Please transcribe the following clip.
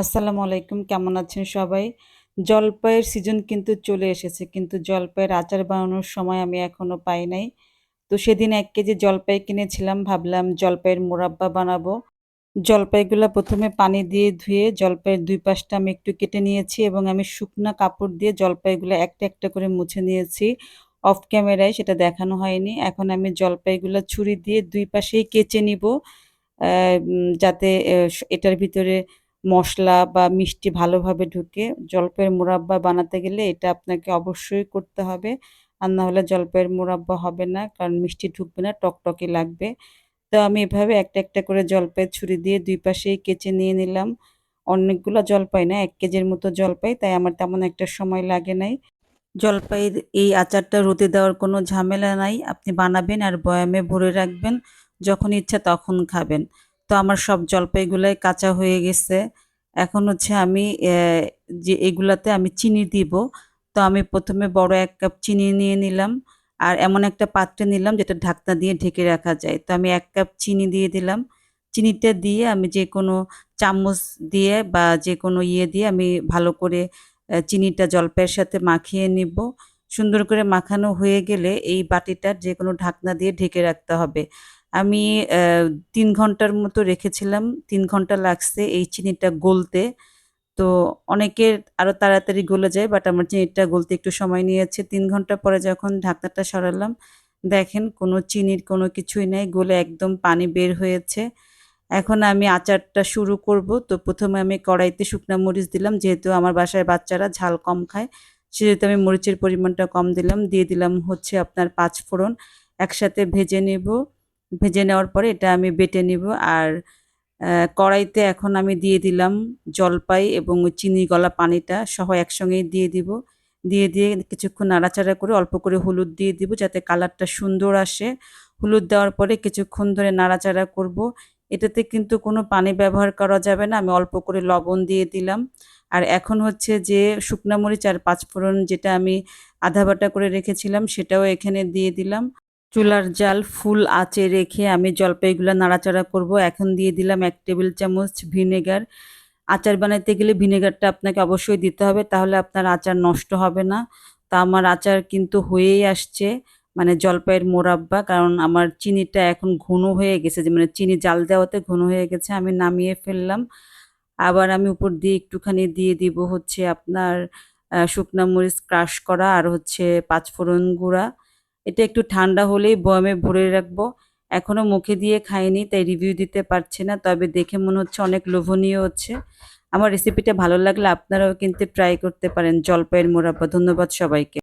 আসসালামু আলাইকুম, কেমন আছেন সবাই? জলপাইয়ের সিজন কিন্তু চলে এসেছে, কিন্তু জলপাইয়ের আচার বানানোর সময় আমি এখনও পাই নাই। তো সেদিন এক কেজি জলপাই কিনেছিলাম, ভাবলাম জলপাইয়ের মোরাব্বা বানাবো। জলপাইগুলো প্রথমে পানি দিয়ে ধুয়ে জলপাইয়ের দুই পাশটা আমি একটু কেটে নিয়েছি এবং আমি শুকনা কাপড় দিয়ে জলপাইগুলো একটা একটা করে মুছে নিয়েছি। অফ ক্যামেরায় সেটা দেখানো হয়নি। এখন আমি জলপাইগুলো ছুরি দিয়ে দুই পাশেই কেচে নিব যাতে এটার ভিতরে মশলা বা মিষ্টি ভালোভাবে ঢুকে জলপাইয়ের মোরাব্বা বানাতে গেলে এটা আপনাকে অবশ্যই করতে হবে। আর না হলে জলপাইয়ের মোরাব্বা হবে না, কারণ মিষ্টি ঢুকবে না, টকটকে লাগবে। তো আমি এভাবে একটা একটা করে জলপাই ছুরি দিয়ে দুই পাশেই কেচে নিয়ে নিলাম। অনেকগুলো জলপাই না, এক কেজির মতো জলপাই, তাই আমার তেমন একটা সময় লাগে নাই। জলপাইয়ের এই আচারটা রোদে দেওয়ার কোনো ঝামেলা নাই। আপনি বানাবেন আর বয়ামে ভরে রাখবেন, যখন ইচ্ছা তখন খাবেন। তো আমার সব জলপাইগুলাই কাঁচা হয়ে গেছে। এখন হচ্ছে আমি যে এগুলাতে আমি চিনি দিব। তো আমি প্রথমে বড় এক কাপ চিনি নিয়ে নিলাম আর এমন একটা পাত্রে নিলাম যেটা ঢাকনা দিয়ে ঢেকে রাখা যায়। তো আমি এক কাপ চিনি দিয়ে দিলাম। চিনিটা দিয়ে আমি যে কোনো চামচ দিয়ে বা যে কোনো ইয়ে দিয়ে আমি ভালো করে চিনিটা জলপাইয়ের সাথে মাখিয়ে নিব। সুন্দর করে মাখানো হয়ে গেলে এই বাটিটার যে কোনো ঢাকনা দিয়ে ঢেকে রাখতে হবে। আমি তিন ঘণ্টার মতো রেখেছিলাম। তিন ঘণ্টা লাগছে এই চিনিটা গলতে। তো অনেকের আরও তাড়াতাড়ি গলে যায়, বাট আমার চিনিটা গলতে একটু সময় নিয়েছে। তিন ঘণ্টা পরে যখন ঢাকনাটা সরালাম, দেখেন কোনো চিনির কোনো কিছুই নেই, গলে একদম পানি বের হয়েছে। এখন আমি আচারটা শুরু করব। তো প্রথমে আমি কড়াইতে শুকনো মরিচ দিলাম, যেহেতু আমার বাসায় বাচ্চারা ঝাল কম খায়, সেহেতু আমি মরিচের পরিমাণটা কম দিলাম। দিয়ে দিলাম হচ্ছে আপনার পাঁচ ফোড়ন, একসাথে ভেজে নেব। ভেজে নেওয়ার পরে এটা আমি বেটে নিব। আর কড়াইতে এখন আমি দিয়ে দিলাম জলপাই এবং চিনি গলা পানিটা সহ একসঙ্গেই দিয়ে দিব। দিয়ে দিয়ে কিছুক্ষণ নাড়াচাড়া করে অল্প করে হলুদ দিয়ে দিব যাতে কালারটা সুন্দর আসে। হলুদ দেওয়ার পরে কিছুক্ষণ ধরে নাড়াচাড়া করব। এটাতে কিন্তু কোনো পানি ব্যবহার করা যাবে না। আমি অল্প করে লবণ দিয়ে দিলাম। আর এখন হচ্ছে যে শুকনা মরিচ আর পাঁচফোড়ন যেটা আমি আধা বাটা করে রেখেছিলাম সেটাও এখানে দিয়ে দিলাম। চুলার জাল ফুল আঁচে রেখে আমি জলপাইগুলো নাড়াচাড়া করব। এখন দিয়ে দিলাম এক টেবিল চামচ ভিনেগার। আচার বানাইতে গেলে ভিনেগারটা আপনাকে অবশ্যই দিতে হবে, তাহলে আপনার আচার নষ্ট হবে না। তা আমার আচার কিন্তু হয়েই আসছে মানে জলপাইয়ের মোরাব্বা, কারণ আমার চিনিটা এখন ঘন হয়ে গেছে, যে মানে চিনি জাল দেওয়াতে ঘন হয়ে গেছে, আমি নামিয়ে ফেললাম। আবার আমি উপর দিয়ে একটুখানি দিয়ে দিব হচ্ছে আপনার শুকনা মরিচ ক্রাশ করা আর হচ্ছে পাঁচফোড়ন গুঁড়া। এটা একটু ঠান্ডা হলেই বয়ামে ভরে রাখব। এখনও মুখে দিয়ে খাইনি, তাই রিভিউ দিতে পারছি না, তবে দেখে মনে হচ্ছে অনেক লোভনীয় হচ্ছে। আমার রেসিপিটা ভালো লাগলে আপনারাও কিন্তু ট্রাই করতে পারেন জলপাইয়ের মোরাব্বা। ধন্যবাদ সবাইকে।